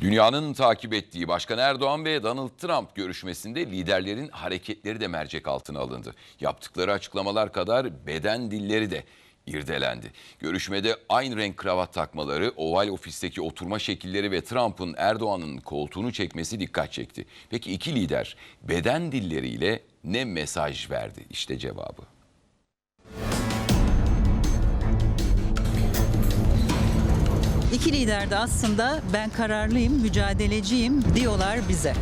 Dünyanın takip ettiği Başkan Erdoğan ve Donald Trump görüşmesinde liderlerin hareketleri de mercek altına alındı. Yaptıkları açıklamalar kadar beden dilleri de irdelendi. Görüşmede aynı renk kravat takmaları, Oval Ofis'teki oturma şekilleri ve Trump'ın Erdoğan'ın koltuğunu çekmesi dikkat çekti. Peki iki lider beden dilleriyle ne mesaj verdi? İşte cevabı. İki lider de aslında ben kararlıyım, mücadeleciyim diyorlar bize.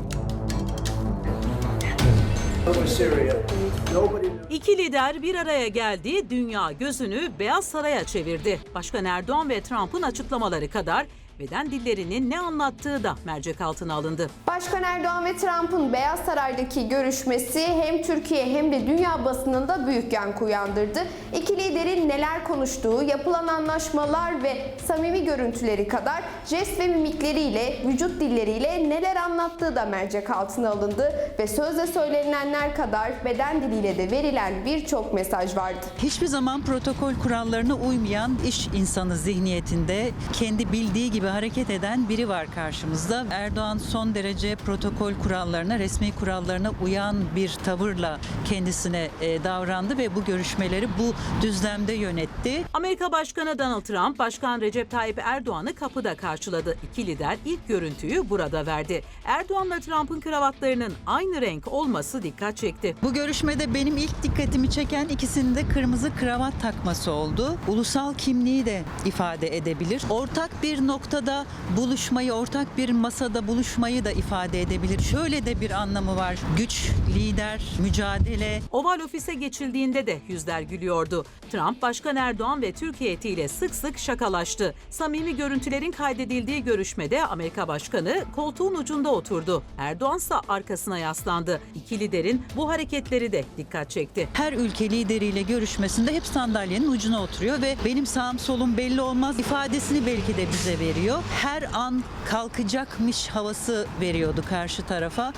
İki lider bir araya geldi, dünya gözünü Beyaz Saray'a çevirdi. Başkan Erdoğan ve Trump'ın açıklamaları kadar beden dillerinin ne anlattığı da mercek altına alındı. Başkan Erdoğan ve Trump'ın Beyaz Saray'daki görüşmesi hem Türkiye hem de dünya basınında büyük yankı uyandırdı. İki liderin neler konuştuğu, yapılan anlaşmalar ve samimi görüntüleri kadar jest ve mimikleriyle, vücut dilleriyle neler anlattığı da mercek altına alındı ve sözle söylenilenler kadar beden diliyle de verilen birçok mesaj vardı. Hiçbir zaman protokol kurallarına uymayan iş insanı zihniyetinde kendi bildiği gibi hareket eden biri var karşımızda. Erdoğan son derece protokol kurallarına, resmi kurallarına uyan bir tavırla kendisine e, davrandı ve bu görüşmeleri bu düzlemde yönetti. Amerika Başkanı Donald Trump, Başkan Recep Tayyip Erdoğan'ı kapıda karşıladı. İki lider ilk görüntüyü burada verdi. Erdoğan'la Trump'ın kravatlarının aynı renk olması dikkat çekti. Bu görüşmede benim ilk dikkatimi çeken ikisinin de kırmızı kravat takması oldu. Ulusal kimliği de ifade edebilir. Ortak bir noktada buluşmayı, ortak bir masada buluşmayı da ifade edebilir. Şöyle de bir anlamı var. Güç, lider, mücadele. Oval Ofis'e geçildiğinde de yüzler gülüyordu. Trump, Başkan Erdoğan ve Türkiye heyetiyle sık sık şakalaştı. Samimi görüntülerin kaydedildiği görüşmede Amerika Başkanı koltuğun ucunda oturdu. Erdoğan ise arkasına yaslandı. İki liderin bu hareketleri de dikkat çekti. Her ülke lideriyle görüşmesinde hep sandalyenin ucuna oturuyor ve benim sağım solum belli olmaz ifadesini belki de bize veriyor. Her an kalkacakmış havası veriyordu karşı tarafa.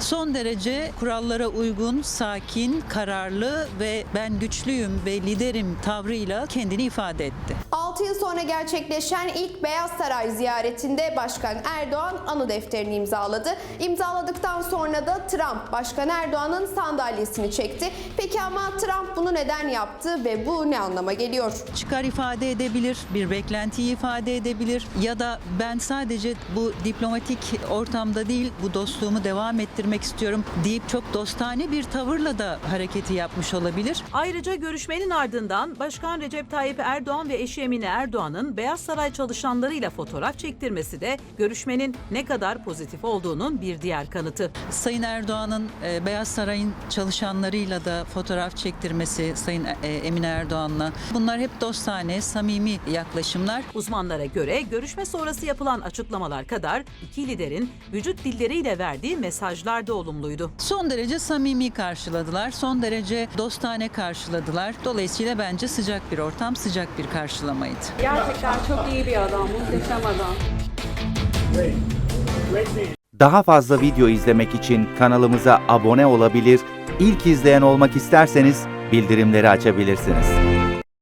Son derece kurallara uygun, sakin, kararlı ve ben güçlüyüm ve liderim tavrıyla kendini ifade etti. 6 yıl sonra gerçekleşen ilk Beyaz Saray ziyaretinde Başkan Erdoğan anı defterini imzaladı. İmzaladıktan sonra da Trump Başkan Erdoğan'ın sandalyesini çekti. Peki ama Trump bunu neden yaptı ve bu ne anlama geliyor? çıkar ifade edebilir, bir beklentiyi ifade edebilir ya da ben sadece bu diplomatik ortamda değil bu dostluğumu devam ettirmek istiyorum deyip çok dostane bir tavırla da hareketi yapmış olabilir. Ayrıca görüşmenin ardından Başkan Recep Tayyip Erdoğan ve eşi Emine Erdoğan'ın Beyaz Saray çalışanlarıyla fotoğraf çektirmesi de görüşmenin ne kadar pozitif olduğunun bir diğer kanıtı. Sayın Erdoğan'ın e, Beyaz Saray'ın çalışanlarıyla da fotoğraf çektirmesi Sayın e, Emine Erdoğan'la bunlar hep dostane, samimi yaklaşımlar. Uzmanlara göre görüşme sonrası yapılan açıklamalar kadar iki liderin vücut dilleriyle verdiği mesajlar da olumluydu. Son derece samimi karşıladılar, son derece dostane karşıladılar. Dolayısıyla bence sıcak bir ortam, sıcak bir karşılamaydı. Gerçekten çok iyi bir adam, muhteşem adam. Daha fazla video izlemek için kanalımıza abone olabilir, ilk izleyen olmak isterseniz bildirimleri açabilirsiniz.